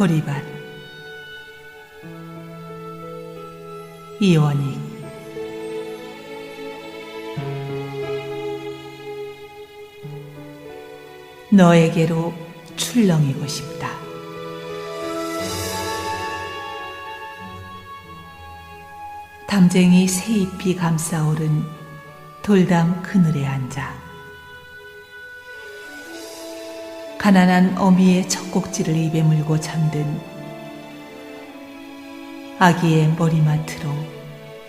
보리밭 이원익 너에게로 출렁이고 싶다. 담쟁이 새잎이 감싸오른 돌담 그늘에 앉아 가난한 어미의 젖꼭지를 입에 물고 잠든 아기의 머리맡으로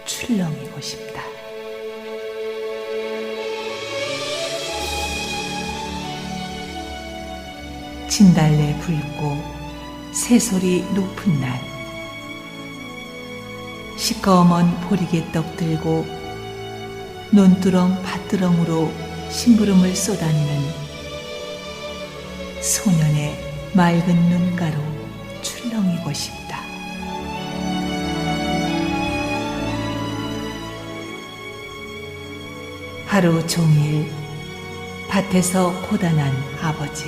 출렁이고 싶다. 진달래 붉고 새소리 높은 날 시꺼먼 보리개 떡 들고 논두렁 밭두렁으로 심부름을 쏟아내는 소년의 맑은 눈가로 출렁이고 싶다. 하루 종일 밭에서 고단한 아버지.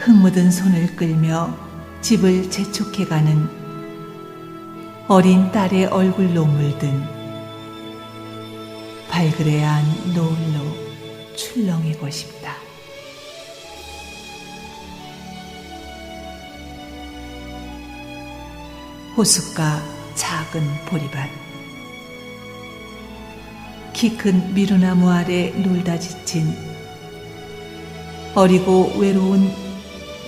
흙 묻은 손을 끌며 집을 재촉해가는 어린 딸의 얼굴로 물든 발그레한 노을로 출렁이고 싶다. 호숫가 작은 보리밭 키 큰 미루나무 아래 놀다 지친 어리고 외로운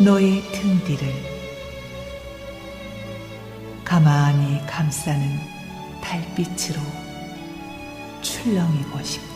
너의 등 뒤를 가만히 감싸는 달빛으로 출렁이고 싶다.